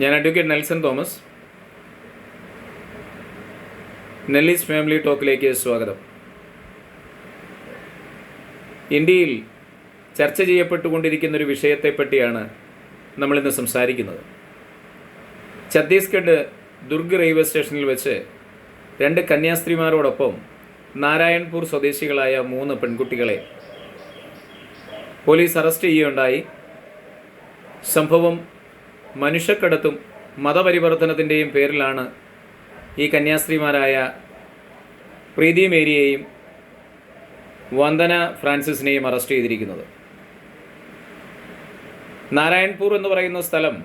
ഞാൻ advocate Nelson Thomas. Nellie's family ടോക്കിലേക്ക് സ്വാഗതം. ഇന്ത്യയിൽ ചർച്ച ചെയ്യപ്പെട്ടുകൊണ്ടിരിക്കുന്ന ഒരു വിഷയത്തെപ്പറ്റിയാണ് നമ്മളിന്ന് സംസാരിക്കുന്നത്. ഛത്തീസ്ഗഡ് ദുർഗ് റെയിൽവേ സ്റ്റേഷനിൽ വെച്ച് രണ്ട് കന്യാസ്ത്രീമാരോടൊപ്പം നാരായൺപൂർ സ്വദേശികളായ മൂന്ന് പെൺകുട്ടികളെ പോലീസ് അറസ്റ്റ് ചെയ്യുകയുണ്ടായി. സംഭവം മനുഷ്യക്കടത്തും മതപരിവർത്തനത്തിന്റെയും പേരിലാണ് ഈ കന്യാസ്ത്രീമാരായ പ്രീതി മേരിയെയും വന്ദന ഫ്രാൻസിസിനെയും അറസ്റ്റ് ചെയ്തിരിക്കുന്നത്. നാരായൺപൂർ എന്ന് പറയുന്ന സ്ഥലം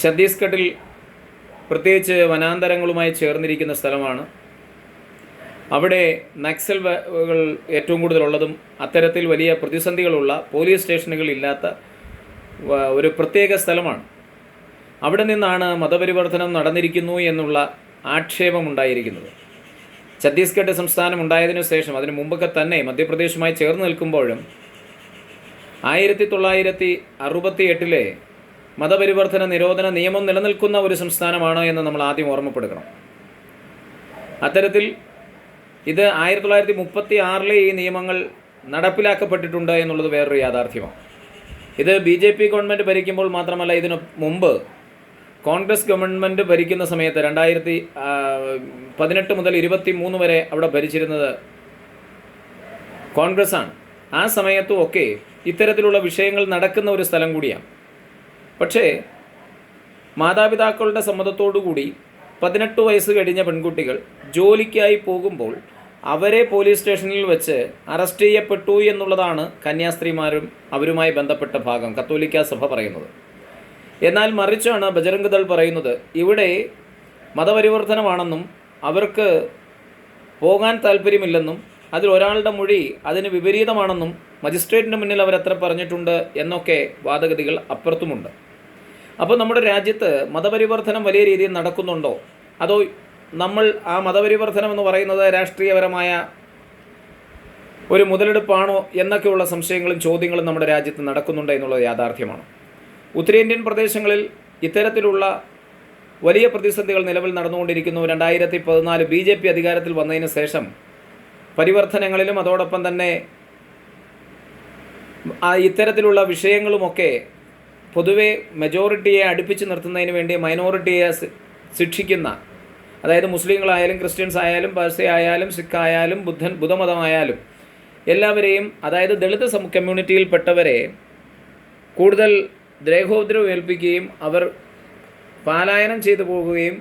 ഛത്തീസ്ഗഡിൽ പ്രത്യേകിച്ച് വനാന്തരങ്ങളുമായി ചേർന്നിരിക്കുന്ന സ്ഥലമാണ്. അവിടെ നക്സലുകൾ ഏറ്റവും കൂടുതലുള്ളതും അത്തരത്തിൽ വലിയ പ്രതിസന്ധികളുള്ള പോലീസ് വ- ഒരു പ്രത്യേക സ്ഥലമാണ്. അവിടെ നിന്നാണ് മതപരിവർത്തനം നടന്നിരിക്കുന്നു എന്നുള്ള ആക്ഷേപം ആക്ഷേപമുണ്ടായിരിക്കുന്നത്. ഛത്തീസ്ഗഡ് സംസ്ഥാനം ഉണ്ടായതിനു ശേഷം അതിനു മുമ്പൊക്കെ തന്നെ മധ്യപ്രദേശുമായി ചേർന്ന് നിൽക്കുമ്പോഴും ആയിരത്തി തൊള്ളായിരത്തി അറുപത്തി എട്ടിലെ മതപരിവർത്തന നിരോധന നിയമം നിലനിൽക്കുന്ന ഒരു സംസ്ഥാനമാണ് എന്ന് നമ്മൾ ആദ്യം ഓർമ്മപ്പെടുക്കണം അത്തരത്തിൽ ഇത് ആയിരത്തി തൊള്ളായിരത്തി മുപ്പത്തി ആറിലെ ഈ നിയമങ്ങൾ നടപ്പിലാക്കപ്പെട്ടിട്ടുണ്ട് എന്നുള്ളത് വേറൊരു യാഥാർത്ഥ്യമാണ്. ഇത് ബി ജെ പി ഗവൺമെന്റ് ഭരിക്കുമ്പോൾ മാത്രമല്ല ഇതിനു മുമ്പ് കോൺഗ്രസ് ഗവൺമെന്റ് ഭരിക്കുന്ന സമയത്ത് രണ്ടായിരത്തി പതിനെട്ട് മുതൽ ഇരുപത്തി മൂന്ന് വരെ അവിടെ ഭരിച്ചിരുന്നത് കോൺഗ്രസ് ആണ് ആ സമയത്തും ഒക്കെ ഇത്തരത്തിലുള്ള വിഷയങ്ങൾ നടക്കുന്ന ഒരു സ്ഥലം കൂടിയാണ്. പക്ഷേ മാതാപിതാക്കളുടെ സമ്മതത്തോടു കൂടി പതിനെട്ട് വയസ്സ് കഴിഞ്ഞ പെൺകുട്ടികൾ ജോലിക്കായി പോകുമ്പോൾ അവരെ പോലീസ് സ്റ്റേഷനിൽ വെച്ച് അറസ്റ്റ് ചെയ്യപ്പെട്ടു എന്നുള്ളതാണ് കന്യാസ്ത്രീമാരും അവരുമായി ബന്ധപ്പെട്ട ഭാഗം. കത്തോലിക്ക സഭ പറയുന്നത്. എന്നാൽ മറിച്ചാണ് ബജരംഗ് ദൾ പറയുന്നത് ഇവിടെ മതപരിവർത്തനമാണെന്നും അവർക്ക് പോകാൻ താല്പര്യമില്ലെന്നും അതിൽ ഒരാളുടെ മൊഴി അതിന് വിപരീതമാണെന്നും മജിസ്ട്രേറ്റിന്റെ മുന്നിൽ അവരത്ര പറഞ്ഞിട്ടുണ്ട് എന്നൊക്കെ വാദഗതികൾ അപ്പുറത്തുമുണ്ട്. അപ്പോൾ നമ്മുടെ രാജ്യത്ത് മതപരിവർത്തനം വലിയ രീതിയിൽ നടക്കുന്നുണ്ടോ? അതോ നമ്മൾ ആ മതപരിവർത്തനം എന്ന് പറയുന്നത് രാഷ്ട്രീയപരമായ ഒരു മുതലെടുപ്പാണോ എന്നൊക്കെയുള്ള സംശയങ്ങളും ചോദ്യങ്ങളും നമ്മുടെ രാജ്യത്ത് നടക്കുന്നുണ്ട് എന്നുള്ളത് യാഥാർത്ഥ്യമാണ്. ഉത്തരേന്ത്യൻ പ്രദേശങ്ങളിൽ ഇത്തരത്തിലുള്ള വലിയ പ്രതിസന്ധികൾ നിലവിൽ നടന്നുകൊണ്ടിരിക്കുന്നു. രണ്ടായിരത്തി പതിനാല് ബി ജെ പി അധികാരത്തിൽ വന്നതിന് ശേഷം പരിവർത്തനങ്ങളിലും അതോടൊപ്പം തന്നെ ഇത്തരത്തിലുള്ള വിഷയങ്ങളുമൊക്കെ പൊതുവെ മെജോറിറ്റിയെ അടുപ്പിച്ച് നിർത്തുന്നതിന് വേണ്ടി മൈനോറിറ്റിയെ ശിക്ഷിക്കുന്ന അതായത് മുസ്ലിങ്ങളായാലും ക്രിസ്ത്യൻസ് ആയാലും പാഴ്സി ആയാലും സിഖ് ആയാലും ബുദ്ധൻ ബുദ്ധമതമായാലും എല്ലാവരെയും അതായത് ദളിത് കമ്മ്യൂണിറ്റിയിൽപ്പെട്ടവരെ കൂടുതൽ ദ്രേഹോദ്രവം ഏൽപ്പിക്കുകയും അവർ പാലായനം ചെയ്തു പോകുകയും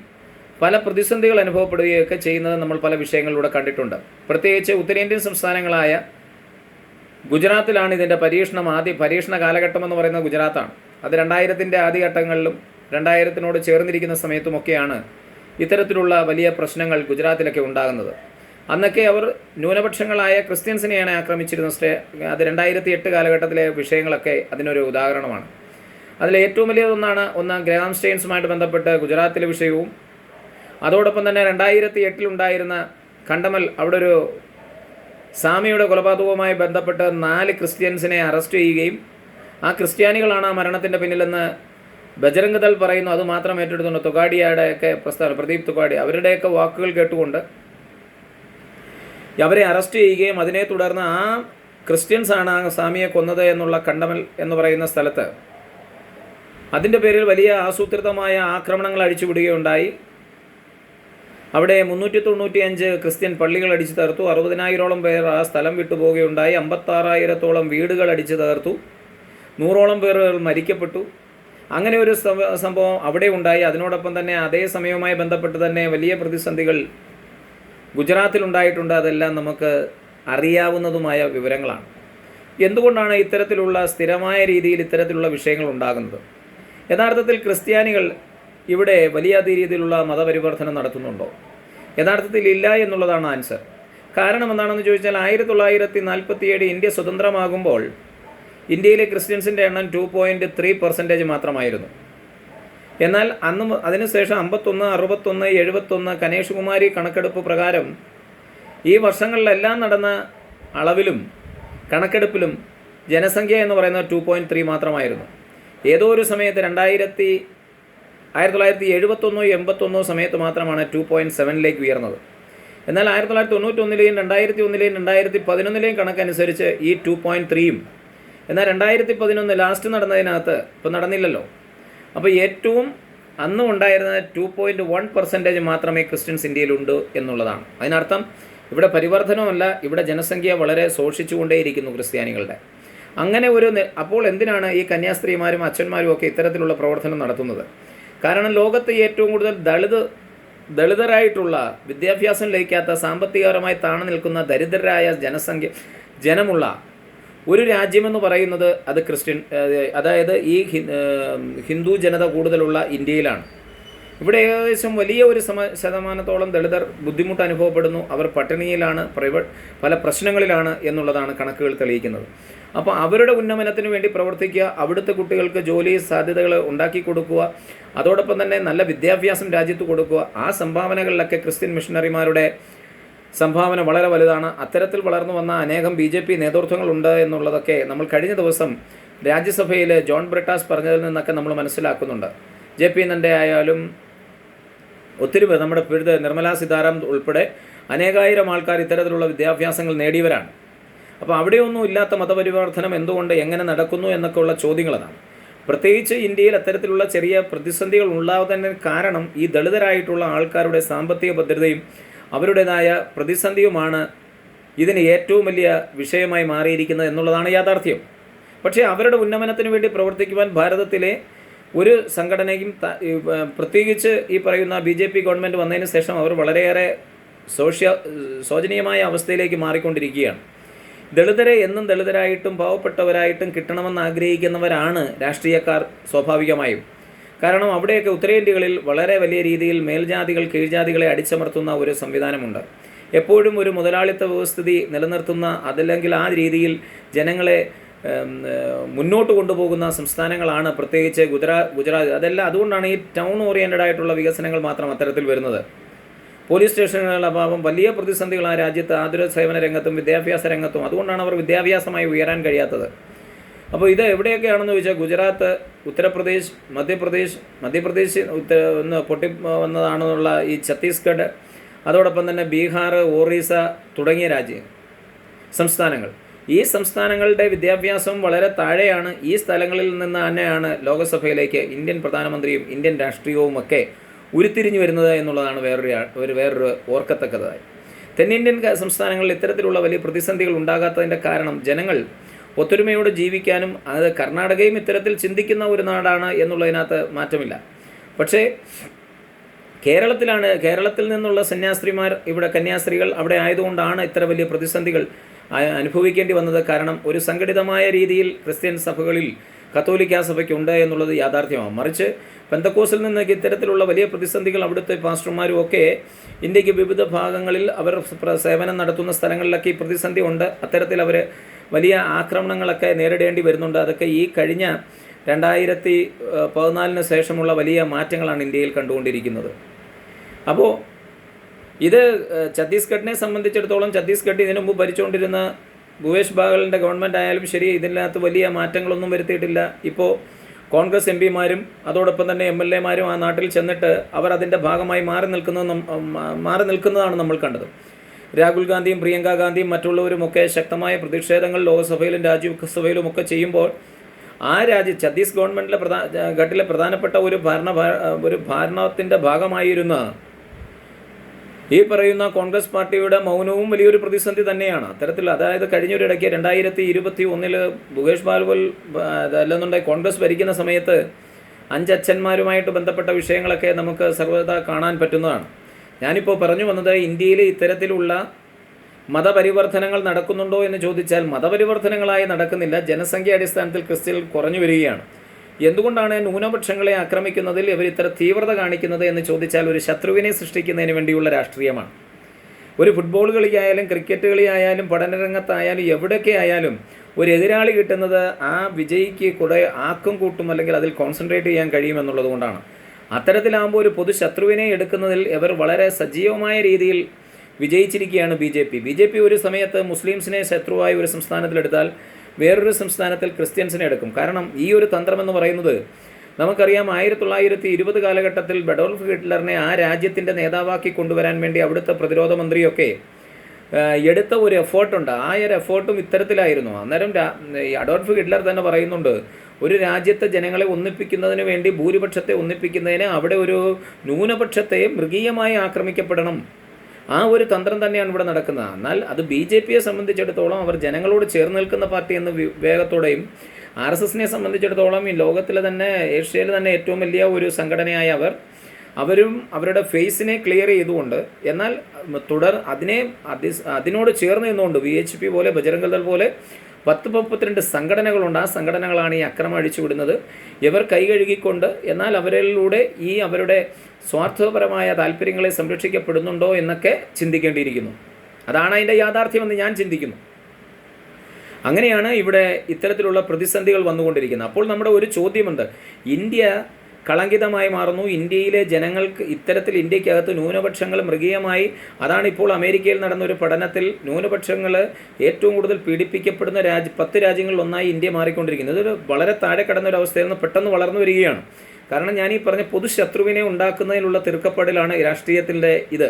പല പ്രതിസന്ധികൾ അനുഭവപ്പെടുകയൊക്കെ ചെയ്യുന്നത് നമ്മൾ പല വിഷയങ്ങളിലൂടെ കണ്ടിട്ടുണ്ട്. പ്രത്യേകിച്ച് ഉത്തരേന്ത്യൻ സംസ്ഥാനങ്ങളായ ഗുജറാത്തിലാണ് ഇതിന്റെ പരീക്ഷണം ആദ്യ പരീക്ഷണ കാലഘട്ടം എന്ന് പറയുന്നത് ഗുജറാത്താണ്. അത് രണ്ടായിരത്തിന്റെ ആദ്യഘട്ടങ്ങളിലും രണ്ടായിരത്തിനോട് ചേർന്നിരിക്കുന്ന സമയത്തുമൊക്കെയാണ് ഇത്തരത്തിലുള്ള വലിയ പ്രശ്നങ്ങൾ ഗുജറാത്തിലൊക്കെ ഉണ്ടാകുന്നത്. അന്നൊക്കെ അവർ ന്യൂനപക്ഷങ്ങളായ ക്രിസ്ത്യൻസിനെയാണ് ആക്രമിച്ചിരുന്നത്. സ്റ്റേ അത് രണ്ടായിരത്തി എട്ട് കാലഘട്ടത്തിലെ വിഷയങ്ങളൊക്കെ അതിനൊരു ഉദാഹരണമാണ്. അതിൽ ഏറ്റവും വലിയതൊന്നാണ് ഒന്ന് ഗ്രാം സ്റ്റെയിൻസുമായിട്ട് ബന്ധപ്പെട്ട് ഗുജറാത്തിലെ വിഷയവും അതോടൊപ്പം തന്നെ രണ്ടായിരത്തി എട്ടിലുണ്ടായിരുന്ന കണ്ടമൽ അവിടെ ഒരു സാമിയുടെ കൊലപാതകവുമായി ബന്ധപ്പെട്ട് നാല് ക്രിസ്ത്യൻസിനെ അറസ്റ്റ് ചെയ്യുകയും ആ ക്രിസ്ത്യാനികളാണ് ആ മരണത്തിന്റെ പിന്നിലെന്ന് ബജരംഗ് ദൾ പറയുന്നു അത് മാത്രം ഏറ്റെടുത്തുകൊണ്ട് തുഗാഡിയയുടെയൊക്കെ പ്രസ്താവന പ്രദീപ് തുഗാഡി അവരുടെയൊക്കെ വാക്കുകൾ കേട്ടുകൊണ്ട് അവരെ അറസ്റ്റ് ചെയ്യുകയും അതിനെ തുടർന്ന് ആ ക്രിസ്ത്യൻസാണ് ആ സ്വാമിയെ കൊന്നത് എന്നുള്ള കണ്ടമൽ എന്ന് പറയുന്ന സ്ഥലത്ത് അതിന്റെ പേരിൽ വലിയ ആസൂത്രിതമായ ആക്രമണങ്ങൾ അഴിച്ചുവിടുകയുണ്ടായി. അവിടെ മുന്നൂറ്റി തൊണ്ണൂറ്റി അഞ്ച് ക്രിസ്ത്യൻ പള്ളികൾ അടിച്ചു തകർത്തു അറുപതിനായിരോളം പേർ ആ സ്ഥലം വിട്ടുപോവുകയുണ്ടായി അമ്പത്താറായിരത്തോളം വീടുകൾ അടിച്ചു തകർത്തു നൂറോളം പേർ മരിക്കപ്പെട്ടു. അങ്ങനെ ഒരു സംഭവം അവിടെ ഉണ്ടായി. അതിനോടൊപ്പം തന്നെ അതേ സമയവുമായി ബന്ധപ്പെട്ട് തന്നെ വലിയ പ്രതിസന്ധികൾ ഗുജറാത്തിൽ ഉണ്ടായിട്ടുണ്ട്. അതെല്ലാം നമുക്ക് അറിയാവുന്നതുമായ വിവരങ്ങളാണ്. എന്തുകൊണ്ടാണ് ഇത്തരത്തിലുള്ള സ്ഥിരമായ രീതിയിൽ ഇത്തരത്തിലുള്ള വിഷയങ്ങൾ ഉണ്ടാകുന്നത്? യഥാർത്ഥത്തിൽ ക്രിസ്ത്യാനികൾ ഇവിടെ വലിയ രീതിയിലുള്ള മതപരിവർത്തനം നടത്തുന്നുണ്ടോ? യഥാർത്ഥത്തിൽ ഇല്ല എന്നുള്ളതാണ് ആൻസർ. കാരണം എന്താണെന്ന് ചോദിച്ചാൽ ആയിരത്തി തൊള്ളായിരത്തി നാൽപ്പത്തിയേഴ് ഇന്ത്യ സ്വതന്ത്രമാകുമ്പോൾ ഇന്ത്യയിലെ ക്രിസ്ത്യൻസിന്റെ എണ്ണം ടു പോയിന്റ് ത്രീ പെർസെന്റേജ് മാത്രമായിരുന്നു. എന്നാൽ അന്ന് അതിനുശേഷം അമ്പത്തൊന്ന് അറുപത്തൊന്ന് എഴുപത്തൊന്ന് കനേഷ് കുമാരി കണക്കെടുപ്പ് പ്രകാരം ഈ വർഷങ്ങളിലെല്ലാം നടന്ന അളവിലും കണക്കെടുപ്പിലും ജനസംഖ്യ എന്ന് പറയുന്നത് ടു പോയിന്റ് ത്രീ മാത്രമായിരുന്നു. ഏതോ ഒരു സമയത്ത് രണ്ടായിരത്തി ആയിരത്തി തൊള്ളായിരത്തി എഴുപത്തൊന്നോ എൺപത്തൊന്നോ സമയത്ത് മാത്രമാണ് ടു പോയിന്റ് സെവനിലേക്ക് ഉയർന്നത്. എന്നാൽ ആയിരത്തി തൊള്ളായിരത്തി തൊണ്ണൂറ്റൊന്നിലെയും രണ്ടായിരത്തി ഒന്നിലെയും രണ്ടായിരത്തി പതിനൊന്നിലെയും കണക്കനുസരിച്ച് ഈ ടു പോയിന്റ് ത്രീയും എന്നാൽ രണ്ടായിരത്തി പതിനൊന്ന് ലാസ്റ്റ് നടന്നതിനകത്ത് ഇപ്പോൾ നടന്നില്ലല്ലോ. അപ്പോൾ ഏറ്റവും അന്നും ഉണ്ടായിരുന്ന ടു പോയിന്റ് വൺ പെർസെന്റേജ് മാത്രമേ ക്രിസ്ത്യൻസ് ഇന്ത്യയിലുണ്ട് എന്നുള്ളതാണ്. അതിനർത്ഥം ഇവിടെ പരിവർത്തനമല്ല ഇവിടെ ജനസംഖ്യ വളരെ ശോഷിച്ചുകൊണ്ടേയിരിക്കുന്നു ക്രിസ്ത്യാനികളുടെ. അങ്ങനെ ഒരു അപ്പോൾ എന്തിനാണ് ഈ കന്യാസ്ത്രീമാരും അച്ഛന്മാരും ഒക്കെ ഇത്തരത്തിലുള്ള പ്രവർത്തനം നടത്തുന്നത്? കാരണം ലോകത്ത് ഏറ്റവും കൂടുതൽ ദളിത് ദളിതരായിട്ടുള്ള വിദ്യാഭ്യാസം ലഭിക്കാത്ത സാമ്പത്തികപരമായി താണു നിൽക്കുന്ന ദരിദ്രരായ ജനസംഖ്യ ജനമുള്ള ഒരു രാജ്യമെന്ന് പറയുന്നത് അത് ക്രിസ്ത്യൻ അതായത് ഈ ഹിന്ദു ജനത കൂടുതലുള്ള ഇന്ത്യയിലാണ്. ഇവിടെ ഏകദേശം വലിയ ഒരു സമ ശതമാനത്തോളം ദളിതർ ബുദ്ധിമുട്ട് അനുഭവപ്പെടുന്നു. അവർ പട്ടിണിയിലാണ് പ്രൈവറ്റ് പല പ്രശ്നങ്ങളിലാണ് എന്നുള്ളതാണ് കണക്കുകൾ തെളിയിക്കുന്നത്. അപ്പോൾ അവരുടെ ഉന്നമനത്തിന് വേണ്ടി പ്രവർത്തിക്കുക അവിടുത്തെ കുട്ടികൾക്ക് ജോലി സാധ്യതകൾ ഉണ്ടാക്കി കൊടുക്കുക അതോടൊപ്പം തന്നെ നല്ല വിദ്യാഭ്യാസം രാജ്യത്ത് കൊടുക്കുക ആ സംഭാവനകളിലൊക്കെ ക്രിസ്ത്യൻ മിഷണറിമാരുടെ സംഭാവന വളരെ വലുതാണ്. അത്തരത്തിൽ വളർന്നു വന്ന അനേകം ബി ജെ പി നേതൃത്വങ്ങളുണ്ട് എന്നുള്ളതൊക്കെ നമ്മൾ കഴിഞ്ഞ ദിവസം രാജ്യസഭയിൽ ജോൺ ബ്രിട്ടാസ് പറഞ്ഞതിൽ നിന്നൊക്കെ നമ്മൾ മനസ്സിലാക്കുന്നുണ്ട്. ജെ പി നന്റെ ആയാലും ഒത്തിരി പേർ നമ്മുടെ പിഴുത് നിർമ്മലാ സീതാറാം ഉൾപ്പെടെ അനേകായിരം ആൾക്കാർ ഇത്തരത്തിലുള്ള വിദ്യാഭ്യാസങ്ങൾ നേടിയവരാണ്. അപ്പോൾ അവിടെയൊന്നും ഇല്ലാത്ത മതപരിവർത്തനം എന്തുകൊണ്ട് എങ്ങനെ നടക്കുന്നു എന്നൊക്കെയുള്ള ചോദ്യങ്ങളതാണ്. പ്രത്യേകിച്ച് ഇന്ത്യയിൽ അത്തരത്തിലുള്ള ചെറിയ പ്രതിസന്ധികൾ ഉണ്ടാകുന്നതിന് കാരണം ഈ ദളിതരായിട്ടുള്ള ആൾക്കാരുടെ സാമ്പത്തിക ഭദ്രതയും അവരുടേതായ പ്രതിസന്ധിയുമാണ് ഇതിന് ഏറ്റവും വലിയ വിഷയമായി മാറിയിരിക്കുന്നത് എന്നുള്ളതാണ് യാഥാർത്ഥ്യം. പക്ഷേ അവരുടെ ഉന്നമനത്തിന് വേണ്ടി പ്രവർത്തിക്കുവാൻ ഭാരതത്തിലെ ഒരു സംഘടനയും പ്രത്യേകിച്ച് ഈ പറയുന്ന ബി ജെ പി ഗവൺമെന്റ് വന്നതിന് ശേഷം അവർ വളരെയേറെ സോഷ്യ ശോചനീയമായ അവസ്ഥയിലേക്ക് മാറിക്കൊണ്ടിരിക്കുകയാണ്. ദളിതരെ എന്നും ദളിതരായിട്ടും പാവപ്പെട്ടവരായിട്ടും കിട്ടണമെന്ന് ആഗ്രഹിക്കുന്നവരാണ് രാഷ്ട്രീയക്കാർ സ്വാഭാവികമായും. കാരണം അവിടെയൊക്കെ ഉത്തരേന്ത്യകളിൽ വളരെ വലിയ രീതിയിൽ മേൽജാതികൾ കീഴ്ജാതികളെ അടിച്ചമർത്തുന്ന ഒരു സംവിധാനമുണ്ട്. എപ്പോഴും ഒരു മുതലാളിത്ത വ്യവസ്ഥിതി നിലനിർത്തുന്ന അതല്ലെങ്കിൽ ആ രീതിയിൽ ജനങ്ങളെ മുന്നോട്ട് കൊണ്ടുപോകുന്ന സംസ്ഥാനങ്ങളാണ് പ്രത്യേകിച്ച് ഗുജറാ ഗുജറാത്ത്. അതെല്ലാം അതുകൊണ്ടാണ് ഈ ടൗൺ ഓറിയന്റഡ് ആയിട്ടുള്ള വികസനങ്ങൾ മാത്രം അത്തരത്തിൽ വരുന്നത്. പോലീസ് സ്റ്റേഷനുകളുടെ അഭാവം വലിയ പ്രതിസന്ധികൾ ആ രാജ്യത്ത് ആതുര സേവന രംഗത്തും വിദ്യാഭ്യാസ രംഗത്തും. അതുകൊണ്ടാണ് അവർ വിദ്യാഭ്യാസമായി ഉയരാൻ കഴിയാത്തത്. അപ്പോൾ ഇത് എവിടെയൊക്കെയാണെന്ന് ചോദിച്ചാൽ ഗുജറാത്ത് ഉത്തർപ്രദേശ് മധ്യപ്രദേശ് മധ്യപ്രദേശ് ഉത്ത ഒന്ന് പൊട്ടി വന്നതാണെന്നുള്ള ഈ ഛത്തീസ്ഗഡ് അതോടൊപ്പം തന്നെ ബീഹാർ ഒറീസ തുടങ്ങിയ രാജ്യങ്ങൾ സംസ്ഥാനങ്ങൾ. ഈ സംസ്ഥാനങ്ങളുടെ വിദ്യാഭ്യാസം വളരെ താഴെയാണ്. ഈ സ്ഥലങ്ങളിൽ നിന്ന് തന്നെയാണ് ലോകസഭയിലേക്ക് ഇന്ത്യൻ പ്രധാനമന്ത്രിയും ഇന്ത്യൻ രാഷ്ട്രീയവും ഒക്കെ ഉരുത്തിരിഞ്ഞു വരുന്നത് എന്നുള്ളതാണ് വേറൊരു ഒരു വേറൊരു ഓർക്കത്തക്കതായി. തെന്നിന്ത്യൻ സംസ്ഥാനങ്ങളിൽ ഇത്തരത്തിലുള്ള വലിയ പ്രതിസന്ധികൾ ഉണ്ടാകാത്തതിന്റെ കാരണം ജനങ്ങൾ ഒത്തൊരുമയോടെ ജീവിക്കാനും അത് കർണാടകയും ഇത്തരത്തിൽ ചിന്തിക്കുന്ന ഒരു നാടാണ് എന്നുള്ളതിനകത്ത് മാറ്റമില്ല. പക്ഷേ കേരളത്തിലാണ് കേരളത്തിൽ നിന്നുള്ള സന്യാസ്ത്രീമാർ ഇവിടെ കന്യാസ്ത്രീകൾ അവിടെ ആയതുകൊണ്ടാണ് ഇത്ര വലിയ പ്രതിസന്ധികൾ അനുഭവിക്കേണ്ടി വന്നത്. കാരണം ഒരു സംഘടിതമായ രീതിയിൽ ക്രിസ്ത്യൻ സഭകളിൽ കത്തോലിക്ക സഭയ്ക്കുണ്ട് എന്നുള്ളത് യാഥാർത്ഥ്യമാണ്. മറിച്ച് പെന്തക്കോസിൽ നിന്നൊക്കെ ഇത്തരത്തിലുള്ള വലിയ പ്രതിസന്ധികൾ അവിടുത്തെ പാസ്റ്റർമാരും ഒക്കെ ഇന്ത്യയ്ക്ക് വിവിധ ഭാഗങ്ങളിൽ അവർ സേവനം നടത്തുന്ന സ്ഥലങ്ങളിലൊക്കെ ഈ പ്രതിസന്ധി ഉണ്ട്. അത്തരത്തിൽ അവർ വലിയ ആക്രമണങ്ങളൊക്കെ നേരിടേണ്ടി വരുന്നുണ്ട്. അതൊക്കെ ഈ കഴിഞ്ഞ രണ്ടായിരത്തി പതിനാലിന് ശേഷമുള്ള വലിയ മാറ്റങ്ങളാണ് ഇന്ത്യയിൽ കണ്ടുകൊണ്ടിരിക്കുന്നത്. അപ്പോൾ ഇത് ഛത്തീസ്ഗഡിനെ സംബന്ധിച്ചിടത്തോളം ഛത്തീസ്ഗഡ് ഇതിനു മുമ്പ് ഭരിച്ചുകൊണ്ടിരുന്ന ഭൂപേഷ് ബാഗലിന്റെ ഗവൺമെന്റ് ആയാലും ശരി ഇതിനകത്ത് വലിയ മാറ്റങ്ങളൊന്നും വരുത്തിയിട്ടില്ല. ഇപ്പോൾ കോൺഗ്രസ് എം പിമാരും അതോടൊപ്പം തന്നെ എം എൽ എമാരും ആ നാട്ടിൽ ചെന്നിട്ട് അവർ അതിന്റെ ഭാഗമായി മാറി നിൽക്കുന്നത് മാറി നിൽക്കുന്നതാണ് നമ്മൾ കണ്ടത്. രാഹുൽ ഗാന്ധിയും പ്രിയങ്ക ഗാന്ധിയും മറ്റുള്ളവരുമൊക്കെ ശക്തമായ പ്രതിഷേധങ്ങൾ ലോക്സഭയിലും രാജ്യസഭയിലും ഒക്കെ ചെയ്യുമ്പോൾ ആ രാജ്യ ഛത്തീസ് ഗവൺമെന്റിലെ പ്രധാന ഘട്ടിലെ പ്രധാനപ്പെട്ട ഒരു ഭരണ ഒരു ഭരണത്തിന്റെ ഭാഗമായിരുന്ന ഈ പറയുന്ന കോൺഗ്രസ് പാർട്ടിയുടെ മൗനവും വലിയൊരു പ്രതിസന്ധി തന്നെയാണ്. അത്തരത്തിൽ അതായത് കഴിഞ്ഞൊരിടയ്ക്ക് രണ്ടായിരത്തി ഇരുപത്തി ഒന്നിൽ ഭുകേഷ് ബാൽവൽ അല്ലെന്നുണ്ടെങ്കിൽ കോൺഗ്രസ് ഭരിക്കുന്ന സമയത്ത് അഞ്ചച്ഛന്മാരുമായിട്ട് ബന്ധപ്പെട്ട വിഷയങ്ങളൊക്കെ നമുക്ക് സർവത കാണാൻ പറ്റുന്നതാണ്. ഞാനിപ്പോൾ പറഞ്ഞു വന്നത് ഇന്ത്യയിൽ ഇത്തരത്തിലുള്ള മതപരിവർത്തനങ്ങൾ നടക്കുന്നുണ്ടോ എന്ന് ചോദിച്ചാൽ മതപരിവർത്തനങ്ങളായി നടക്കുന്നില്ല. ജനസംഖ്യ അടിസ്ഥാനത്തിൽ ക്രിസ്ത്യൻ കുറഞ്ഞു വരികയാണ്. എന്തുകൊണ്ടാണ് ന്യൂനപക്ഷങ്ങളെ ആക്രമിക്കുന്നതിൽ ഇവർ ഇത്ര തീവ്രത കാണിക്കുന്നത് എന്ന് ചോദിച്ചാൽ ഒരു ശത്രുവിനെ സൃഷ്ടിക്കുന്നതിന് വേണ്ടിയുള്ള രാഷ്ട്രീയമാണ്. ഒരു ഫുട്ബോൾ കളിയായാലും ക്രിക്കറ്റ് കളിയായാലും പഠനരംഗത്തായാലും എവിടെയൊക്കെ ആയാലും ഒരു എതിരാളി കിട്ടുന്നത് ആ വിജയിക്ക് കൂടെ ആക്കും കൂട്ടും അല്ലെങ്കിൽ അതിൽ കോൺസെൻട്രേറ്റ് ചെയ്യാൻ കഴിയുമെന്നുള്ളത് കൊണ്ടാണ്. അത്തരത്തിലാകുമ്പോൾ ഒരു പൊതു ശത്രുവിനെ എടുക്കുന്നതിൽ ഇവർ വളരെ സജീവമായ രീതിയിൽ വിജയിച്ചിരിക്കുകയാണ് B J P. B J P ഒരു സമയത്ത് മുസ്ലിംസിനെ ശത്രുവായി ഒരു സംസ്ഥാനത്തിലെടുത്താൽ വേറൊരു സംസ്ഥാനത്തിൽ ക്രിസ്ത്യൻസിനെ എടുക്കും. കാരണം ഈ ഒരു തന്ത്രമെന്ന് പറയുന്നത് നമുക്കറിയാം ആയിരത്തി തൊള്ളായിരത്തി ഇരുപത് കാലഘട്ടത്തിൽ ബഡോൾഫ് ഹിറ്റ്ലറിനെ ആ രാജ്യത്തിന്റെ നേതാവാക്കി കൊണ്ടുവരാൻ വേണ്ടി അവിടുത്തെ പ്രതിരോധ മന്ത്രിയൊക്കെ എടുത്ത ഒരു എഫേർട്ടുണ്ട് ആ ഒരു എഫേർട്ടും ഇത്തരത്തിലായിരുന്നു. അന്നേരം അഡോൾഫ് ഹിറ്റ്ലർ തന്നെ പറയുന്നുണ്ട് ഒരു രാജ്യത്തെ ജനങ്ങളെ ഒന്നിപ്പിക്കുന്നതിന് വേണ്ടി ഭൂരിപക്ഷത്തെ ഒന്നിപ്പിക്കുന്നതിന് അവിടെ ഒരു ന്യൂനപക്ഷത്തെ മൃഗീയമായി ആക്രമിക്കപ്പെടണം. ആ ഒരു തന്ത്രം തന്നെയാണ് ഇവിടെ നടക്കുന്നത്. എന്നാൽ അത് ബി ജെ പിയെ സംബന്ധിച്ചിടത്തോളം അവർ ജനങ്ങളോട് ചേർന്ന് നിൽക്കുന്ന പാർട്ടി എന്ന വിവേകത്തോടെയും ആർ എസ് എസിനെ സംബന്ധിച്ചിടത്തോളം ഈ ലോകത്തിലെ തന്നെ ഏഷ്യയിൽ തന്നെ ഏറ്റവും വലിയ ഒരു സംഘടനയായ അവർ അവരും അവരുടെ ഫേസിനെ ക്ലിയർ ചെയ്തുകൊണ്ട് എന്നാൽ തുടർ അതിനെ അതി അതിനോട് ചേർന്ന് നിന്നുകൊണ്ട് വി എച്ച് പി പോലെ ബജരംഗദൾ പോലെ പത്ത് മുപ്പത്തിരണ്ട് സംഘടനകളുണ്ട്. ആ സംഘടനകളാണ് ഈ അക്രമം അഴിച്ചുവിടുന്നത്. ഇവർ കൈകഴുകിക്കൊണ്ട് എന്നാൽ അവരിലൂടെ ഈ അവരുടെ സ്വാർത്ഥപരമായ താല്പര്യങ്ങളെ സംരക്ഷിക്കപ്പെടുന്നുണ്ടോ എന്നൊക്കെ ചിന്തിക്കേണ്ടിയിരിക്കുന്നു. അതാണ് അതിന്റെ യാഥാർത്ഥ്യമെന്ന് ഞാൻ ചിന്തിക്കുന്നു. അങ്ങനെയാണ് ഇവിടെ ഇത്തരത്തിലുള്ള പ്രതിസന്ധികൾ വന്നുകൊണ്ടിരിക്കുന്നത്. അപ്പോൾ നമ്മുടെ ഒരു ചോദ്യമുണ്ട്. ഇന്ത്യ കളങ്കിതമായി മാറുന്നു. ഇന്ത്യയിലെ ജനങ്ങൾക്ക് ഇത്തരത്തിൽ ഇന്ത്യക്കകത്ത് ന്യൂനപക്ഷങ്ങൾ മൃഗീയമായി. അതാണ് ഇപ്പോൾ അമേരിക്കയിൽ നടന്ന ഒരു പഠനത്തിൽ ന്യൂനപക്ഷങ്ങൾ ഏറ്റവും കൂടുതൽ പീഡിപ്പിക്കപ്പെടുന്ന രാജ്യ പത്ത് രാജ്യങ്ങളിൽ ഒന്നായി ഇന്ത്യ മാറിക്കൊണ്ടിരിക്കുന്നത് ഇതൊരു വളരെ താഴെ കടന്ന ഒരു അവസ്ഥയിൽ നിന്ന് പെട്ടെന്ന് വളർന്നു വരികയാണ്. കാരണം ഞാൻ ഈ പറഞ്ഞ പൊതുശത്രുവിനെ ഉണ്ടാക്കുന്നതിനുള്ള തിരുക്കപ്പാടിലാണ് രാഷ്ട്രീയത്തിന്റെ ഇത്.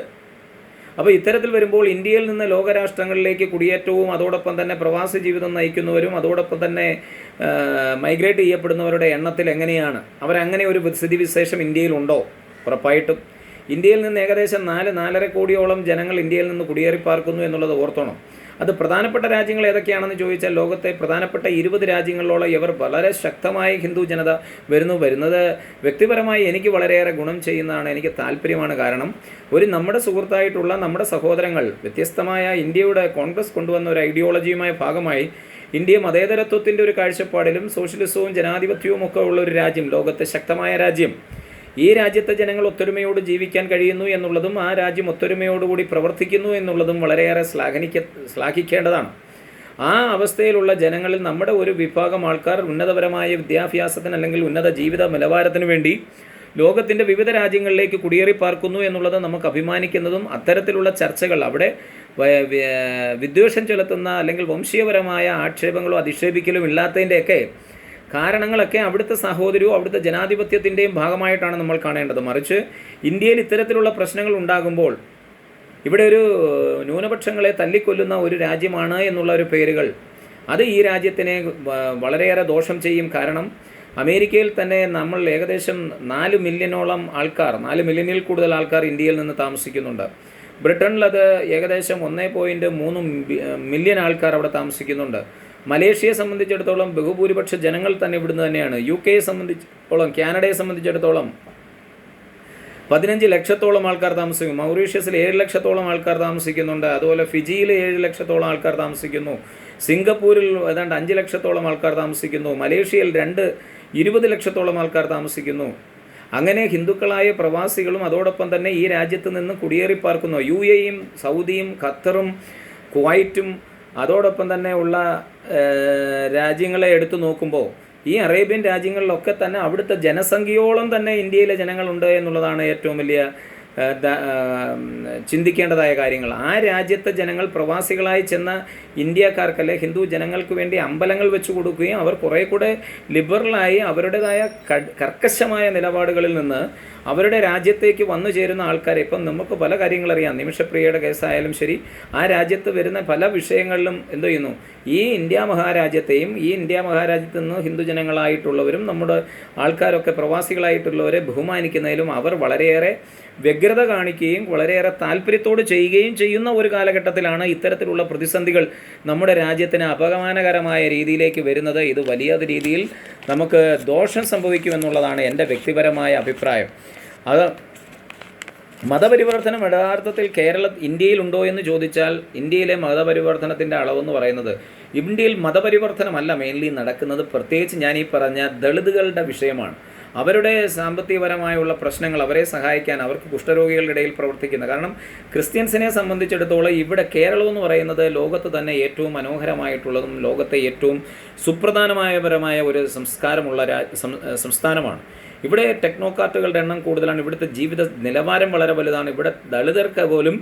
അപ്പോൾ ഇത്തരത്തിൽ വരുമ്പോൾ ഇന്ത്യയിൽ നിന്ന് ലോകരാഷ്ട്രങ്ങളിലേക്ക് കുടിയേറ്റവും അതോടൊപ്പം തന്നെ പ്രവാസി ജീവിതം നയിക്കുന്നവരും അതോടൊപ്പം തന്നെ മൈഗ്രേറ്റ് ചെയ്യപ്പെടുന്നവരുടെ എണ്ണത്തിൽ എങ്ങനെയാണ്? അവരങ്ങനെ ഒരു സ്ഥിതിവിശേഷം ഇന്ത്യയിലുണ്ടോ ഉറപ്പായിട്ടും. ഇന്ത്യയിൽ നിന്ന് ഏകദേശം നാല് നാലര കോടിയോളം ജനങ്ങൾ ഇന്ത്യയിൽ നിന്ന് കുടിയേറി പാർക്കുന്നു എന്നുള്ളത് ഓർത്തോണം. അത് പ്രധാനപ്പെട്ട രാജ്യങ്ങൾ ഏതൊക്കെയാണെന്ന് ചോദിച്ചാൽ ലോകത്തെ പ്രധാനപ്പെട്ട ഇരുപത് രാജ്യങ്ങളിലോളം ഇവർ വളരെ ശക്തമായ ഹിന്ദു ജനത വരുന്നു. വരുന്നത് വ്യക്തിപരമായി എനിക്ക് വളരെയേറെ ഗുണം ചെയ്യുന്നതാണ് എനിക്ക് താല്പര്യമാണ്. കാരണം ഒരു നമ്മുടെ സുഹൃത്തായിട്ടുള്ള നമ്മുടെ സഹോദരങ്ങൾ വ്യത്യസ്തമായ ഇന്ത്യയുടെ കോൺഗ്രസ് കൊണ്ടുവന്ന ഒരു ഐഡിയോളജിയുമായ ഭാഗമായി ഇന്ത്യ മതേതരത്വത്തിന്റെ ഒരു കാഴ്ചപ്പാടിലും സോഷ്യലിസവും ജനാധിപത്യവും ഒക്കെ ഉള്ള ഒരു രാജ്യം ലോകത്തെ ശക്തമായ രാജ്യം. ഈ രാജ്യത്തെ ജനങ്ങൾ ഒത്തൊരുമയോട് ജീവിക്കാൻ കഴിയുന്നു എന്നുള്ളതും ആ രാജ്യം ഒത്തൊരുമയോടുകൂടി പ്രവർത്തിക്കുന്നു എന്നുള്ളതും വളരെയേറെ ശ്ലാഘനിക്ക ശ്ലാഘിക്കേണ്ടതാണ്. ആ അവസ്ഥയിലുള്ള ജനങ്ങളിൽ നമ്മുടെ ഒരു വിഭാഗം ആൾക്കാർ ഉന്നതപരമായ വിദ്യാഭ്യാസത്തിന് അല്ലെങ്കിൽ ഉന്നത ജീവിത നിലവാരത്തിന് വേണ്ടി ലോകത്തിന്റെ വിവിധ രാജ്യങ്ങളിലേക്ക് കുടിയേറി പാർക്കുന്നു എന്നുള്ളത് നമുക്ക് അഭിമാനിക്കുന്നതും അത്തരത്തിലുള്ള ചർച്ചകൾ അവിടെ വിദ്വേഷം ചെലുത്തുന്ന അല്ലെങ്കിൽ വംശീയപരമായ ആക്ഷേപങ്ങളോ അധിക്ഷേപിക്കലും ഇല്ലാത്തതിന്റെയൊക്കെ കാരണങ്ങളൊക്കെ അവിടുത്തെ സഹോദരവും അവിടുത്തെ ജനാധിപത്യത്തിന്റെയും ഭാഗമായിട്ടാണ് നമ്മൾ കാണേണ്ടത്. മറിച്ച് ഇന്ത്യയിൽ ഇത്തരത്തിലുള്ള പ്രശ്നങ്ങൾ ഉണ്ടാകുമ്പോൾ ഇവിടെ ഒരു ന്യൂനപക്ഷങ്ങളെ തല്ലിക്കൊല്ലുന്ന ഒരു രാജ്യമാണ് എന്നുള്ള ഒരു പേരുകൾ. അത് ഈ രാജ്യത്തിനെ വളരെയേറെ ദോഷം ചെയ്യും. കാരണം അമേരിക്കയിൽ തന്നെ നമ്മൾ ഏകദേശം നാല് മില്യണോളം ആൾക്കാർ നാല് മില്യണിൽ കൂടുതൽ ആൾക്കാർ ഇന്ത്യയിൽ നിന്ന് താമസിക്കുന്നുണ്ട്. ബ്രിട്ടനിൽ അത് ഏകദേശം ഒന്നേ പോയിന്റ് മൂന്ന് മില്യൺ ആൾക്കാർ അവിടെ താമസിക്കുന്നുണ്ട്. മലേഷ്യയെ സംബന്ധിച്ചിടത്തോളം ബഹുഭൂരിപക്ഷ ജനങ്ങൾ തന്നെ ഇവിടുന്ന് തന്നെയാണ്. യു കെയെ സംബന്ധിച്ചിടത്തോളം കാനഡയെ സംബന്ധിച്ചിടത്തോളം പതിനഞ്ച് ലക്ഷത്തോളം ആൾക്കാർ താമസിക്കും മൗറീഷ്യസിൽ ഏഴ് ലക്ഷത്തോളം ആൾക്കാർ താമസിക്കുന്നുണ്ട്. അതുപോലെ ഫിജിയിൽ ഏഴ് ലക്ഷത്തോളം ആൾക്കാർ താമസിക്കുന്നു. സിംഗപ്പൂരിൽ ഏതാണ്ട് അഞ്ച് ലക്ഷത്തോളം ആൾക്കാർ താമസിക്കുന്നു. മലേഷ്യയിൽ രണ്ട് ഇരുപത് ലക്ഷത്തോളം ആൾക്കാർ താമസിക്കുന്നു. അങ്ങനെ ഹിന്ദുക്കളായ പ്രവാസികളും അതോടൊപ്പം തന്നെ ഈ രാജ്യത്ത് നിന്ന് കുടിയേറി പാർക്കുന്നു യു എയും സൗദിയും ഖത്തറും കുവൈറ്റും അതോടൊപ്പം തന്നെ ഉള്ള രാജ്യങ്ങളെ എടുത്തു നോക്കുമ്പോൾ ഈ അറേബ്യൻ രാജ്യങ്ങളിലൊക്കെ തന്നെ അവിടുത്തെ ജനസംഖ്യയോളം തന്നെ ഇന്ത്യയിലെ ജനങ്ങളുണ്ട് എന്നുള്ളതാണ് ഏറ്റവും വലിയ ചിന്തിക്കേണ്ടതായ കാര്യങ്ങൾ. ആ രാജ്യത്തെ ജനങ്ങൾ പ്രവാസികളായി ചെന്ന ഇന്ത്യക്കാർക്ക് അല്ലെ ഹിന്ദു ജനങ്ങൾക്ക് വേണ്ടി അമ്പലങ്ങൾ വെച്ചു കൊടുക്കുകയും അവർ കുറേ കൂടെ ലിബറലായി അവരുടേതായ കർക്കശമായ നിലപാടുകളിൽ നിന്ന് അവരുടെ രാജ്യത്തേക്ക് വന്നു ചേരുന്ന ആൾക്കാരെ ഇപ്പം നമുക്ക് പല കാര്യങ്ങൾ അറിയാം. നിമിഷപ്രിയയുടെ കേസായാലും ശരി ആ രാജ്യത്ത് വരുന്ന പല വിഷയങ്ങളിലും എന്ത് ചെയ്യുന്നു? ഈ ഇന്ത്യ മഹാരാജ്യത്തെയും ഈ ഇന്ത്യ മഹാരാജ്യത്ത് നിന്ന് ഹിന്ദു ജനങ്ങളായിട്ടുള്ളവരും നമ്മുടെ ആൾക്കാരൊക്കെ പ്രവാസികളായിട്ടുള്ളവരെ ബഹുമാനിക്കുന്നതിലും അവർ വളരെയേറെ വ്യഗ്രത കാണിക്കുകയും വളരെയേറെ താല്പര്യത്തോട് ചെയ്യുകയും ചെയ്യുന്ന ഒരു കാലഘട്ടത്തിലാണ് ഇത്തരത്തിലുള്ള പ്രതിസന്ധികൾ നമ്മുടെ രാജ്യത്തിന് അപമാനകരമായ രീതിയിലേക്ക് വരുന്നത്. ഇത് വലിയ രീതിയിൽ നമുക്ക് ദോഷം സംഭവിക്കുമെന്നുള്ളതാണ് എന്റെ വ്യക്തിപരമായ അഭിപ്രായം. അത് മതപരിവർത്തനം യഥാർത്ഥത്തിൽ കേരള ഇന്ത്യയിലുണ്ടോ എന്ന് ചോദിച്ചാൽ ഇന്ത്യയിലെ മതപരിവർത്തനത്തിന്റെ അളവെന്ന് പറയുന്നത് ഇന്ത്യയിൽ മതപരിവർത്തനമല്ല മെയിൻലി നടക്കുന്നത്. പ്രത്യേകിച്ച് ഞാൻ ഈ പറഞ്ഞ ദളിതുകളുടെ വിഷയമാണ്. അവരുടെ സാമ്പത്തികപരമായുള്ള പ്രശ്നങ്ങൾ അവരെ സഹായിക്കാൻ അവർക്ക് കുഷ്ഠരോഗികളുടെ ഇടയിൽ പ്രവർത്തിക്കുന്ന. കാരണം ക്രിസ്ത്യൻസിനെ സംബന്ധിച്ചിടത്തോളം ഇവിടെ കേരളം എന്ന് പറയുന്നത് ലോകത്ത് തന്നെ ഏറ്റവും മനോഹരമായിട്ടുള്ളതും ലോകത്തെ ഏറ്റവും സുപ്രധാനമായ പരമായ ഒരു സംസ്കാരമുള്ള സംസ്ഥാനമാണ്. ഇവിടെ ടെക്നോക്രാറ്റുകളുടെ എണ്ണം കൂടുതലാണ്. ഇവിടുത്തെ ജീവിത നിലവാരം വളരെ വലുതാണ്. ഇവിടെ ദളിതർക്ക് പോലും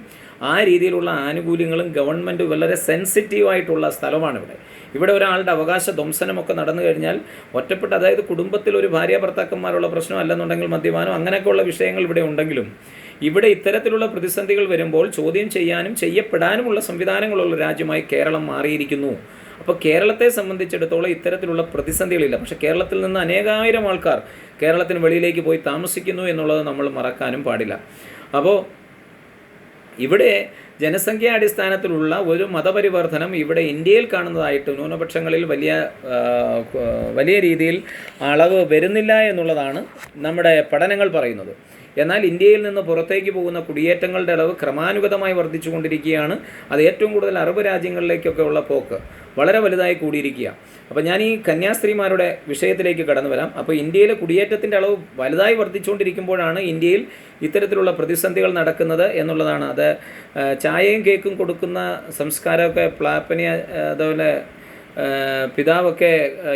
ആ രീതിയിലുള്ള ആനുകൂല്യങ്ങളും ഗവൺമെന്റ് വളരെ സെൻസിറ്റീവായിട്ടുള്ള സ്ഥലമാണ് ഇവിടെ. ഇവിടെ ഒരാളുടെ അവകാശ ധ്വംസനമൊക്കെ നടന്നു കഴിഞ്ഞാൽ ഒറ്റപ്പെട്ട് അതായത് കുടുംബത്തിൽ ഒരു ഭാര്യ ഭർത്താക്കന്മാരുള്ള പ്രശ്നം അല്ലെന്നുണ്ടെങ്കിൽ മദ്യപാനം അങ്ങനെയൊക്കെയുള്ള വിഷയങ്ങൾ ഇവിടെ ഉണ്ടെങ്കിലും ഇവിടെ ഇത്തരത്തിലുള്ള പ്രതിസന്ധികൾ വരുമ്പോൾ ചോദ്യം ചെയ്യാനും ചെയ്യപ്പെടാനുമുള്ള സംവിധാനങ്ങളുള്ള രാജ്യമായി കേരളം മാറിയിരിക്കുന്നു. അപ്പോൾ കേരളത്തെ സംബന്ധിച്ചിടത്തോളം ഇത്തരത്തിലുള്ള പ്രതിസന്ധികളില്ല. പക്ഷേ കേരളത്തിൽ നിന്ന് അനേകായിരം ആൾക്കാർ കേരളത്തിന് വെളിയിലേക്ക് പോയി താമസിക്കുന്നു എന്നുള്ളത് നമ്മൾ മറക്കാനും പാടില്ല. അപ്പോൾ ഇവിടെ ജനസംഖ്യാടിസ്ഥാനത്തിലുള്ള ഒരു മതപരിവർത്തനം ഇവിടെ ഇന്ത്യയിൽ കാണുന്നതായിട്ട് ന്യൂനപക്ഷങ്ങളിൽ വലിയ വലിയ രീതിയിൽ അളവ് വരുന്നില്ല എന്നുള്ളതാണ് നമ്മുടെ പഠനങ്ങൾ പറയുന്നത്. എന്നാൽ ഇന്ത്യയിൽ നിന്ന് പുറത്തേക്ക് പോകുന്ന കുടിയേറ്റങ്ങളുടെ അളവ് ക്രമാനുഗതമായി വർദ്ധിച്ചുകൊണ്ടിരിക്കുകയാണ്. അത് ഏറ്റവും കൂടുതൽ അറബ് രാജ്യങ്ങളിലേക്കൊക്കെ ഉള്ള പോക്ക്. വളരെ വലുതായി കൂടിയിരിക്കുക. അപ്പോൾ ഞാൻ ഈ കന്യാസ്ത്രീമാരുടെ വിഷയത്തിലേക്ക് കടന്നു വരാം. അപ്പോൾ ഇന്ത്യയിലെ കുടിയേറ്റത്തിന്റെ അളവ് വലുതായി വർദ്ധിച്ചുകൊണ്ടിരിക്കുമ്പോഴാണ് ഇന്ത്യയിൽ ഇത്തരത്തിലുള്ള പ്രതിസന്ധികൾ നടക്കുന്നത് എന്നുള്ളതാണ്. അത് ചായയും കേക്കും കൊടുക്കുന്ന സംസ്കാരമൊക്കെ പ്ലാപ്പനിയ അതുപോലെ പിതാവൊക്കെ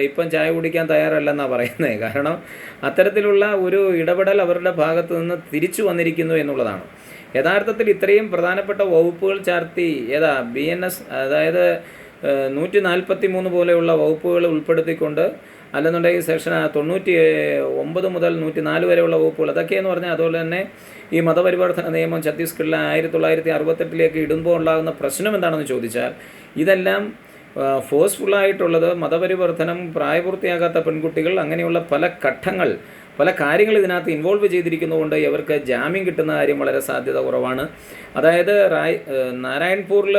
ഇപ്പം ചായ കുടിക്കാൻ തയ്യാറല്ലെന്നാണ് പറയുന്നത് കാരണം അത്തരത്തിലുള്ള ഒരു ഇടപെടൽ അവരുടെ ഭാഗത്തു നിന്ന് തിരിച്ചു വന്നിരിക്കുന്നു എന്നുള്ളതാണ്. യഥാർത്ഥത്തിൽ ഇത്രയും പ്രധാനപ്പെട്ട വകുപ്പുകൾ ചാർത്തി ഏതാ ബി അതായത് നൂറ്റി നാൽപ്പത്തി മൂന്ന് പോലെയുള്ള വകുപ്പുകൾ ഉൾപ്പെടുത്തിക്കൊണ്ട് അല്ലെന്നുണ്ടെങ്കിൽ സെക്ഷൻ തൊണ്ണൂറ്റി ഒമ്പത് മുതൽ നൂറ്റി നാല് വരെയുള്ള വകുപ്പുകൾ. അതൊക്കെയെന്ന് പറഞ്ഞാൽ അതുപോലെ തന്നെ ഈ മതപരിവർത്തന നിയമം ഛത്തീസ്ഗഡിലെ ആയിരത്തി തൊള്ളായിരത്തി അറുപത്തെട്ടിലേക്ക് ഇടുമ്പോൾ ഉണ്ടാകുന്ന പ്രശ്നം എന്താണെന്ന് ചോദിച്ചാൽ ഇതെല്ലാം ഫോഴ്സ്ഫുള്ളായിട്ടുള്ളത് മതപരിവർത്തനം പ്രായപൂർത്തിയാകാത്ത പെൺകുട്ടികൾ അങ്ങനെയുള്ള പല ഘട്ടങ്ങൾ പല കാര്യങ്ങൾ ഇതിനകത്ത് ഇൻവോൾവ് ചെയ്തിരിക്കുന്നതുകൊണ്ട് ഇവർക്ക് ജാമ്യം കിട്ടുന്ന കാര്യം വളരെ സാധ്യത കുറവാണ്. അതായത് റായ് നാരായൺപൂരിൽ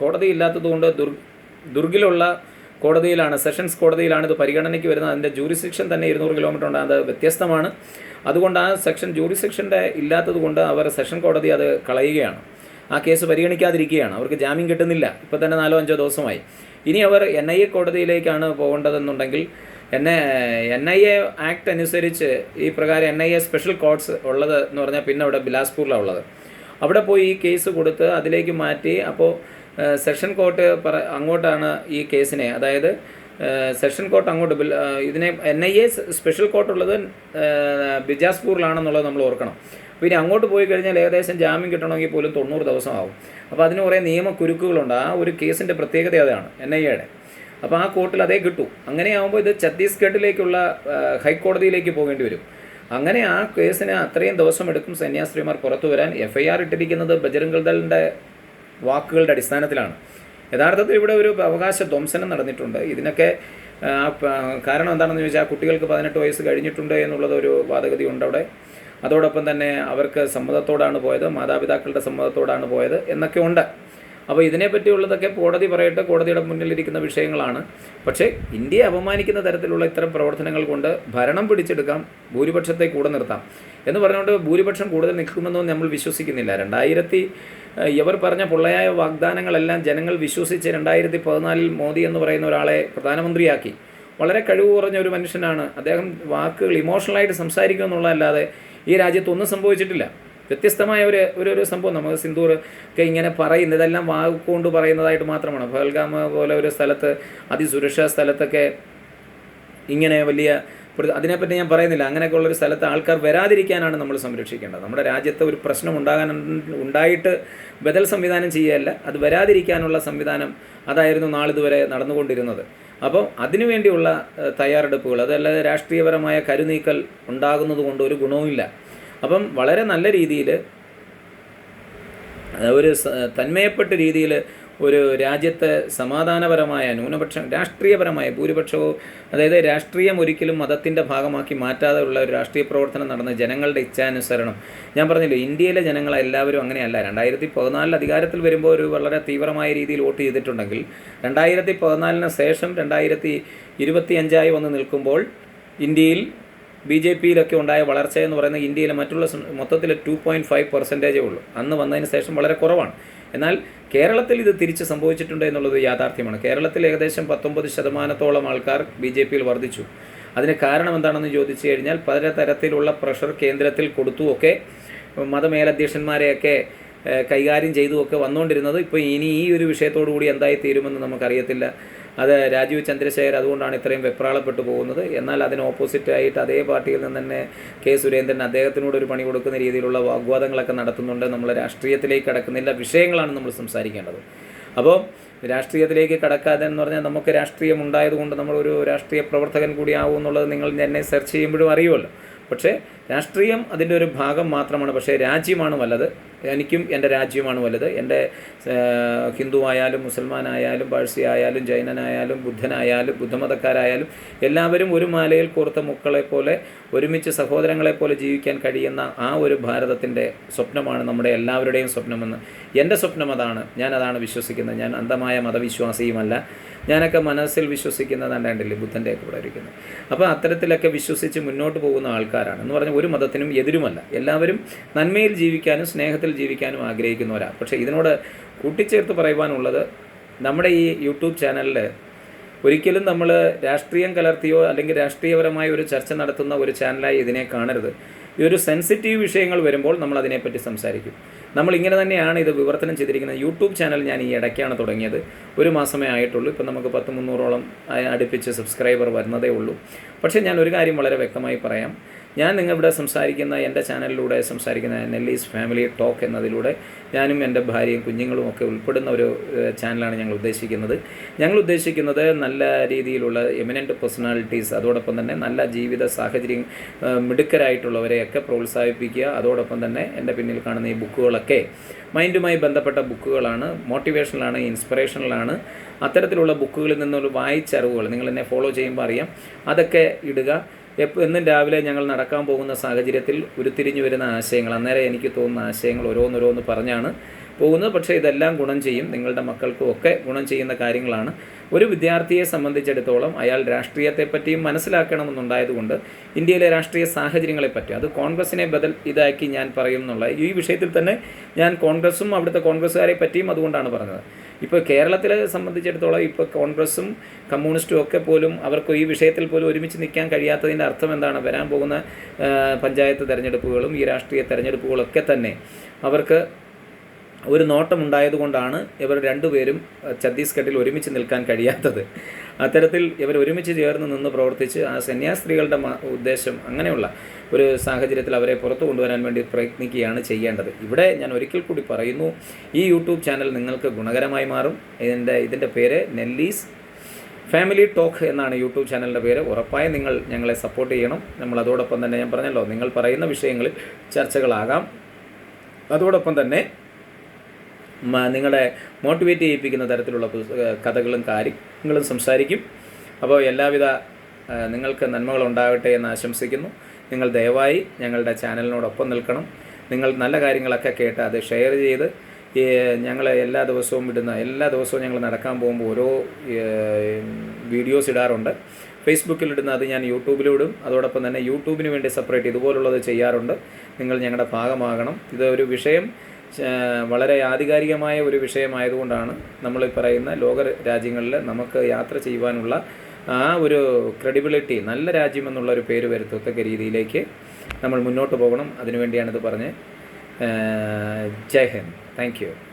കോടതി ഇല്ലാത്തതുകൊണ്ട് ദുർ ദുർഗിലുള്ള കോടതിയിലാണ് സെഷൻസ് കോടതിയിലാണ് ഇത് പരിഗണനയ്ക്ക് വരുന്നത്. അതിന്റെ ജൂറിസിക്ഷൻ തന്നെ ഇരുന്നൂറ് കിലോമീറ്റർ ഉണ്ട്. അത് വ്യത്യസ്തമാണ്. അതുകൊണ്ട് ആ സെക്ഷൻ ജൂറിസിക്ഷന്റെ ഇല്ലാത്തത് കൊണ്ട് അവർ സെഷൻ കോടതി അത് കളയുകയാണ്. ആ കേസ് പരിഗണിക്കാതിരിക്കുകയാണ്. അവർക്ക് ജാമ്യം കിട്ടുന്നില്ല. ഇപ്പോൾ തന്നെ നാലോ അഞ്ചോ ദിവസമായി. ഇനി അവർ എൻ ഐ എ കോടതിയിലേക്കാണ് പോകേണ്ടതെന്നുണ്ടെങ്കിൽ N N I A act അനുസരിച്ച് ഈ പ്രകാരം N I A special courts ഉള്ളത് എന്ന് പറഞ്ഞാൽ പിന്നെ അവിടെ ബിലാസ്പൂരിലാണ് ഉള്ളത്. അവിടെ പോയി ഈ കേസ് കൊടുത്ത് അതിലേക്ക് മാറ്റി അപ്പോൾ സെഷൻ കോർട്ട് പറ അങ്ങോട്ടാണ് ഈ കേസിനെ അതായത് സെഷൻ കോർട്ട് അങ്ങോട്ട് ഇതിനെ N I A special court ഉള്ളത് ഏഹ് ബിജാസ്പൂരിലാണെന്നുള്ളത് നമ്മൾ ഓർക്കണം. പിന്നെ അങ്ങോട്ട് പോയി കഴിഞ്ഞാൽ ഏകദേശം ജാമ്യം കിട്ടണമെങ്കിൽ പോലും തൊണ്ണൂറ് ദിവസമാവും അപ്പോൾ അതിന് കുറേ നിയമ നിയമക്കുരുക്കുകളുണ്ട്. ആ ഒരു കേസിന്റെ പ്രത്യേകത അതാണ് എൻ ഐ എയുടെ അപ്പോൾ ആ കോർട്ടിൽ അതേ കിട്ടൂ. അങ്ങനെയാകുമ്പോൾ ഇത് ഛത്തീസ്ഗഡിലേക്കുള്ള ഹൈക്കോടതിയിലേക്ക് പോകേണ്ടി വരും. അങ്ങനെ ആ കേസിന് അത്രയും ദിവസം എടുക്കും സന്യാസ്ത്രീമാർ പുറത്തു വരാൻ. എഫ് ഐ ആർ ഇട്ടിരിക്കുന്നത് ബജരംഗൾ ദളിന്റെ വാക്കുകളുടെ അടിസ്ഥാനത്തിലാണ്. യഥാർത്ഥത്തിൽ ഇവിടെ ഒരു അവകാശ ധ്വംസനം നടന്നിട്ടുണ്ട്. ഇതിനൊക്കെ കാരണം എന്താണെന്ന് ചോദിച്ചാൽ കുട്ടികൾക്ക് പതിനെട്ട് വയസ്സ് കഴിഞ്ഞിട്ടുണ്ട് എന്നുള്ളത് ഒരു വാദഗതി ഉണ്ട് അവിടെ. അതോടൊപ്പം തന്നെ അവർക്ക് സമ്മതത്തോടാണ് പോയത് മാതാപിതാക്കളുടെ സമ്മതത്തോടാണ് പോയത് എന്നൊക്കെ ഉണ്ട്. അപ്പോൾ ഇതിനെപ്പറ്റിയുള്ളതൊക്കെ കോടതി പറയട്ടെ കോടതിയുടെ മുന്നിലിരിക്കുന്ന വിഷയങ്ങളാണ്. പക്ഷേ ഇന്ത്യയെ അപമാനിക്കുന്ന തരത്തിലുള്ള ഇത്തരം പ്രവർത്തനങ്ങൾ കൊണ്ട് ഭരണം പിടിച്ചെടുക്കാം ഭൂരിപക്ഷത്തെ കൂടെ നിർത്താം എന്ന് പറഞ്ഞുകൊണ്ട് ഭൂരിപക്ഷം കൂടുതൽ നിൽക്കുമെന്നൊന്നും നമ്മൾ വിശ്വസിക്കുന്നില്ല. രണ്ടായിരത്തി ഇവർ പറഞ്ഞ പൊള്ളയായ വാഗ്ദാനങ്ങളെല്ലാം ജനങ്ങൾ വിശ്വസിച്ച് രണ്ടായിരത്തി പതിനാലിൽ മോദി എന്ന് പറയുന്ന ഒരാളെ പ്രധാനമന്ത്രിയാക്കി. വളരെ കഴിവ് കുറഞ്ഞ ഒരു മനുഷ്യനാണ്. അദ്ദേഹം വാക്കുകൾ ഇമോഷണലായിട്ട് സംസാരിക്കുക എന്നുള്ളതല്ലാതെ ഈ രാജ്യത്ത് ഒന്നും സംഭവിച്ചിട്ടില്ല. വ്യത്യസ്തമായ ഒരു ഒരു ഒരു സംഭവം. നമുക്ക് സിന്ദൂർ ഒക്കെ ഇങ്ങനെ പറയുന്നത് ഇതെല്ലാം വാക്കുകൊണ്ട് പറയുന്നതായിട്ട് മാത്രമാണ്. പഹൽഗാമ പോലെ ഒരു സ്ഥലത്ത് അതിസുരക്ഷാ സ്ഥലത്തൊക്കെ ഇങ്ങനെ വലിയ അതിനെപ്പറ്റി ഞാൻ പറയുന്നില്ല. അങ്ങനെയൊക്കെ ഉള്ളൊരു സ്ഥലത്ത് ആൾക്കാർ വരാതിരിക്കാനാണ് നമ്മൾ സംരക്ഷിക്കേണ്ടത്. നമ്മുടെ രാജ്യത്ത് ഒരു പ്രശ്നം ഉണ്ടാകാൻ ഉണ്ടായിട്ട് ബദൽ സംവിധാനം ചെയ്യുകയല്ല അത് വരാതിരിക്കാനുള്ള സംവിധാനം അതായിരുന്നു നാളിതുവരെ നടന്നുകൊണ്ടിരുന്നത്. അപ്പോൾ അതിനുവേണ്ടിയുള്ള തയ്യാറെടുപ്പുകൾ അതല്ലാതെ രാഷ്ട്രീയപരമായ കരുനീക്കൽ ഉണ്ടാകുന്നത് കൊണ്ട് ഒരു ഗുണവുമില്ല. അപ്പം വളരെ നല്ല രീതിയിൽ ഒരു തന്മയപ്പെട്ട രീതിയിൽ ഒരു രാജ്യത്തെ സമാധാനപരമായ ന്യൂനപക്ഷം രാഷ്ട്രീയപരമായ ഭൂരിപക്ഷവും അതായത് രാഷ്ട്രീയം ഒരിക്കലും മതത്തിന്റെ ഭാഗമാക്കി മാറ്റാതെ ഉള്ള ഒരു രാഷ്ട്രീയ പ്രവർത്തനം നടന്ന ജനങ്ങളുടെ ഇച്ഛാനുസരണം. ഞാൻ പറഞ്ഞില്ലേ ഇന്ത്യയിലെ ജനങ്ങൾ എല്ലാവരും അങ്ങനെയല്ല. രണ്ടായിരത്തി പതിനാലിൽ അധികാരത്തിൽ വരുമ്പോൾ ഒരു വളരെ തീവ്രമായ രീതിയിൽ വോട്ട് ചെയ്തിട്ടുണ്ടെങ്കിൽ രണ്ടായിരത്തി പതിനാലിന് ശേഷം രണ്ടായിരത്തി ഇരുപത്തി അഞ്ചായി വന്ന് നിൽക്കുമ്പോൾ ഇന്ത്യയിൽ ബി ജെ പിയിലൊക്കെ ഉണ്ടായ വളർച്ച എന്ന് പറയുന്നത് ഇന്ത്യയിലെ മറ്റുള്ള മൊത്തത്തിൽ ടു പോയിന്റ് ഫൈവ് പെർസെന്റേജേ ഉള്ളൂ. അന്ന് വന്നതിന് ശേഷം വളരെ കുറവാണ്. എന്നാൽ കേരളത്തിൽ ഇത് തിരിച്ച് സംഭവിച്ചിട്ടുണ്ട് എന്നുള്ളത് യാഥാർത്ഥ്യമാണ്. കേരളത്തിൽ ഏകദേശം പത്തൊമ്പത് ശതമാനത്തോളം ആൾക്കാർ ബി ജെ പിയിൽ വർദ്ധിച്ചു. അതിന് കാരണം എന്താണെന്ന് ചോദിച്ചു കഴിഞ്ഞാൽ പല തരത്തിലുള്ള പ്രഷർ കേന്ദ്രത്തിൽ കൊടുത്തുമൊക്കെ മതമേലധ്യക്ഷന്മാരെയൊക്കെ കൈകാര്യം ചെയ്തുമൊക്കെ വന്നുകൊണ്ടിരുന്നത് ഇപ്പോൾ ഇനി ഈ ഒരു വിഷയത്തോടു കൂടി എന്തായി തീരുമെന്ന് നമുക്കറിയത്തില്ല. അത് രാജീവ് ചന്ദ്രശേഖർ അതുകൊണ്ടാണ് ഇത്രയും വെപ്രാളപ്പെട്ടു പോകുന്നത്. എന്നാൽ അതിന് ഓപ്പോസിറ്റ് ആയിട്ട് അതേ പാർട്ടിയിൽ നിന്ന് തന്നെ കെ സുരേന്ദ്രൻ അദ്ദേഹത്തിനോട് ഒരു പണി കൊടുക്കുന്ന രീതിയിലുള്ള വാഗ്വാദങ്ങളൊക്കെ നടത്തുന്നുണ്ട്. നമ്മൾ രാഷ്ട്രീയത്തിലേക്ക് കടക്കുന്നില്ല. വിഷയങ്ങളാണ് നമ്മൾ സംസാരിക്കേണ്ടത്. അപ്പോൾ രാഷ്ട്രീയത്തിലേക്ക് കടക്കാതെ എന്ന് പറഞ്ഞാൽ നമുക്ക് രാഷ്ട്രീയം ഉണ്ടായതുകൊണ്ട് നമ്മളൊരു രാഷ്ട്രീയ പ്രവർത്തകൻ കൂടി ആവും എന്നുള്ളത് നിങ്ങൾ എന്നെ സെർച്ച് ചെയ്യുമ്പോഴും അറിയുമല്ലോ. പക്ഷേ രാഷ്ട്രീയം അതിന്റെ ഒരു ഭാഗം മാത്രമാണ് പക്ഷേ രാജ്യമാണ് വലുത് എനിക്കും എന്റെ രാജ്യമാണ് വലുത് എന്റെ ഹിന്ദുവായാലും മുസൽമാനായാലും പാഴ്സി ആയാലും ജൈനനായാലും ബുദ്ധനായാലും ബുദ്ധമതക്കാരായാലും എല്ലാവരും ഒരു മാലയിൽ കോർത്ത മുക്കളെ പോലെ ഒരുമിച്ച് സഹോദരങ്ങളെ പോലെ ജീവിക്കാൻ കഴിയുന്ന ആ ഒരു ഭാരതത്തിന്റെ സ്വപ്നമാണ് നമ്മുടെ എല്ലാവരുടെയും സ്വപ്നമെന്ന്. എന്റെ സ്വപ്നം അതാണ്. ഞാൻ അതാണ് വിശ്വസിക്കുന്നത്. ഞാൻ അന്ധമായ മതവിശ്വാസിയുമല്ല. ഞാനൊക്കെ മനസ്സിൽ വിശ്വസിക്കുന്നത് കണ്ടില്ലേ ബുദ്ധന്റെയൊക്കെ ഇവിടെ ഇരിക്കുന്നത്. അപ്പോൾ അത്തരത്തിലൊക്കെ വിശ്വസിച്ച് മുന്നോട്ട് പോകുന്ന ആൾക്കാരാണ്. എന്ന് പറഞ്ഞാൽ ഒരു മതത്തിനും എതിരുമല്ല. എല്ലാവരും നന്മയിൽ ജീവിക്കാനും സ്നേഹത്തിൽ ജീവിക്കാനും ആഗ്രഹിക്കുന്നവരാണ്. പക്ഷേ ഇതിനോട് കൂട്ടിച്ചേർത്ത് പറയുവാനുള്ളത് നമ്മുടെ ഈ യൂട്യൂബ് ചാനലിൽ ഒരിക്കലും നമ്മൾ രാഷ്ട്രീയം കലർത്തിയോ അല്ലെങ്കിൽ രാഷ്ട്രീയപരമായ ഒരു ചർച്ച നടത്തുന്ന ഒരു ചാനലായി ഇതിനെ കാണരുത്. ഈ ഒരു സെൻസിറ്റീവ് വിഷയങ്ങൾ വരുമ്പോൾ നമ്മൾ അതിനെപ്പറ്റി സംസാരിക്കും. നമ്മൾ ഇങ്ങനെ തന്നെയാണ് ഇത് വിവർത്തനം ചെയ്തിരിക്കുന്നത്. യൂട്യൂബ് ചാനൽ ഞാൻ ഈ ഇടയ്ക്കാണ് തുടങ്ങിയത്. ഒരു മാസമേ ആയിട്ടുള്ളൂ. ഇപ്പം നമുക്ക് പത്ത് മുന്നൂറോളം അടുപ്പിച്ച് സബ്സ്ക്രൈബർ വരുന്നതേ ഉള്ളൂ. പക്ഷേ ഞാൻ ഒരു കാര്യം വളരെ വ്യക്തമായി പറയാം. ഞാൻ നിങ്ങളിവിടെ സംസാരിക്കുന്ന എന്റെ ചാനലിലൂടെ സംസാരിക്കുന്ന നെല്ലീസ് ഫാമിലി ടോക്ക് എന്നതിലൂടെ ഞാനും എന്റെ ഭാര്യയും കുഞ്ഞുങ്ങളും ഒക്കെ ഉൾപ്പെടുന്ന ഒരു ചാനലാണ് ഞങ്ങൾ ഉദ്ദേശിക്കുന്നത്. ഞങ്ങൾ ഉദ്ദേശിക്കുന്നത് നല്ല രീതിയിലുള്ള എമിനന്റ് പേഴ്സണാലിറ്റീസ് അതോടൊപ്പം തന്നെ നല്ല ജീവിത സാഹചര്യം മിടുക്കരായിട്ടുള്ളവരെയൊക്കെ പ്രോത്സാഹിപ്പിക്കുക അതോടൊപ്പം തന്നെ എന്റെ പിന്നിൽ കാണുന്ന ഈ ബുക്കുകളൊക്കെ മൈൻഡുമായി ബന്ധപ്പെട്ട ബുക്കുകളാണ് മോട്ടിവേഷണലാണ് ഇൻസ്പിറേഷണലാണ് അത്തരത്തിലുള്ള ബുക്കുകളിൽ നിന്നുള്ള വായിച്ചറിവുകൾ നിങ്ങൾ എന്നെ ഫോളോ ചെയ്യുമ്പോൾ അറിയാം. അതൊക്കെ ഇടുക. എന്നും രാവിലെ ഞങ്ങൾ നടക്കാൻ പോകുന്ന സാഹചര്യത്തിൽ ഉരുത്തിരിഞ്ഞു വരുന്ന ആശയങ്ങൾ അന്നേരം എനിക്ക് തോന്നുന്ന ആശയങ്ങൾ ഓരോന്നോരോന്ന് പറഞ്ഞാണ് പോകുന്നത്. പക്ഷേ ഇതെല്ലാം ഗുണം ചെയ്യും. നിങ്ങളുടെ മക്കൾക്കും ഒക്കെ ഗുണം ചെയ്യുന്ന കാര്യങ്ങളാണ്. ഒരു വിദ്യാർത്ഥിയെ സംബന്ധിച്ചിടത്തോളം അയാൾ രാഷ്ട്രീയത്തെപ്പറ്റിയും മനസ്സിലാക്കണമെന്നുണ്ടായതുകൊണ്ട് ഇന്ത്യയിലെ രാഷ്ട്രീയ സാഹചര്യങ്ങളെപ്പറ്റി അത് കോൺഗ്രസിനെ ബദൽ ഇതാക്കി ഞാൻ പറയും എന്നുള്ള ഈ വിഷയത്തിൽ തന്നെ ഞാൻ കോൺഗ്രസും അവിടുത്തെ കോൺഗ്രസ്സുകാരെ പറ്റിയും അതുകൊണ്ടാണ് പറഞ്ഞത്. ഇപ്പോൾ കേരളത്തിലെ സംബന്ധിച്ചിടത്തോളം ഇപ്പോൾ കോൺഗ്രസും കമ്മ്യൂണിസ്റ്റും ഒക്കെ പോലും അവർക്ക് ഈ വിഷയത്തിൽ പോലും ഒരുമിച്ച് നിൽക്കാൻ കഴിയാത്തതിന്റെ അർത്ഥം എന്താണ്? വരാൻ പോകുന്ന പഞ്ചായത്ത് തെരഞ്ഞെടുപ്പുകളും ഈ രാഷ്ട്രീയ തെരഞ്ഞെടുപ്പുകളൊക്കെ തന്നെ അവർക്ക് ഒരു നോട്ടമുണ്ടായതുകൊണ്ടാണ് ഇവർ രണ്ടുപേരും ഛത്തീസ്ഗഡിൽ ഒരുമിച്ച് നിൽക്കാൻ കഴിയാത്തത്. അത്തരത്തിൽ ഇവർ ഒരുമിച്ച് ചേർന്ന് നിന്ന് പ്രവർത്തിച്ച് ആ സന്യാസ്ത്രീകളുടെ ഉദ്ദേശം അങ്ങനെയുള്ള ഒരു സാഹചര്യത്തിൽ അവരെ പുറത്തു കൊണ്ടുവരാൻ വേണ്ടി പ്രയത്നിക്കുകയാണ് ചെയ്യേണ്ടത്. ഇവിടെ ഞാൻ ഒരിക്കൽ കൂടി പറയുന്നു ഈ യൂട്യൂബ് ചാനൽ നിങ്ങൾക്ക് ഗുണകരമായി മാറും. ഇതിന്റെ ഇതിന്റെ പേര് നെല്ലീസ് ഫാമിലി ടോക്ക് എന്നാണ് യൂട്യൂബ് ചാനലിന്റെ പേര്. ഉറപ്പായും നിങ്ങൾ ഞങ്ങളെ സപ്പോർട്ട് ചെയ്യണം. നമ്മൾ അതോടൊപ്പം തന്നെ ഞാൻ പറഞ്ഞല്ലോ നിങ്ങൾ പറയുന്ന വിഷയങ്ങളിൽ ചർച്ചകളാകാം. അതോടൊപ്പം തന്നെ നിങ്ങളെ മോട്ടിവേറ്റ് ചെയ്യിപ്പിക്കുന്ന തരത്തിലുള്ള കഥകളും കാര്യങ്ങളും സംസാരിക്കും. അപ്പോൾ എല്ലാവിധ നിങ്ങൾക്ക് നന്മകൾ ഉണ്ടാകട്ടെ എന്ന് ആശംസിക്കുന്നു. നിങ്ങൾ ദയവായി ഞങ്ങളുടെ ചാനലിനോടൊപ്പം നിൽക്കണം. നിങ്ങൾ നല്ല കാര്യങ്ങളൊക്കെ കേട്ട് അത് ഷെയർ ചെയ്ത് ഞങ്ങൾ എല്ലാ ദിവസവും ഇടുന്ന എല്ലാ ദിവസവും ഞങ്ങൾ നടക്കാൻ പോകുമ്പോൾ ഓരോ വീഡിയോസ് ഇടാറുണ്ട്. ഫേസ്ബുക്കിൽ ഇടുന്ന അത് ഞാൻ യൂട്യൂബിലും ഇടും. അതോടൊപ്പം തന്നെ യൂട്യൂബിന് വേണ്ടി സെപ്പറേറ്റ് ഇതുപോലുള്ളത് ചെയ്യാറുണ്ട്. നിങ്ങൾ ഞങ്ങളുടെ ഭാഗമാകണം. ഇത് ഒരു വിഷയം. വളരെ ആധികാരികമായ ഒരു വിഷയമായതുകൊണ്ടാണ് നമ്മൾ പറയുന്ന ലോക രാജ്യങ്ങളിൽ നമുക്ക് യാത്ര ചെയ്യുവാനുള്ള ആ ഒരു ക്രെഡിബിലിറ്റി നല്ല രാജ്യം എന്നുള്ള ഒരു പേര് വരുത്തത്തക്ക രീതിയിലേക്ക് നമ്മൾ മുന്നോട്ട് പോകണം. അതിനുവേണ്ടിയാണിത് പറഞ്ഞ് ജയ് ഹിന്ദ്. Thank you.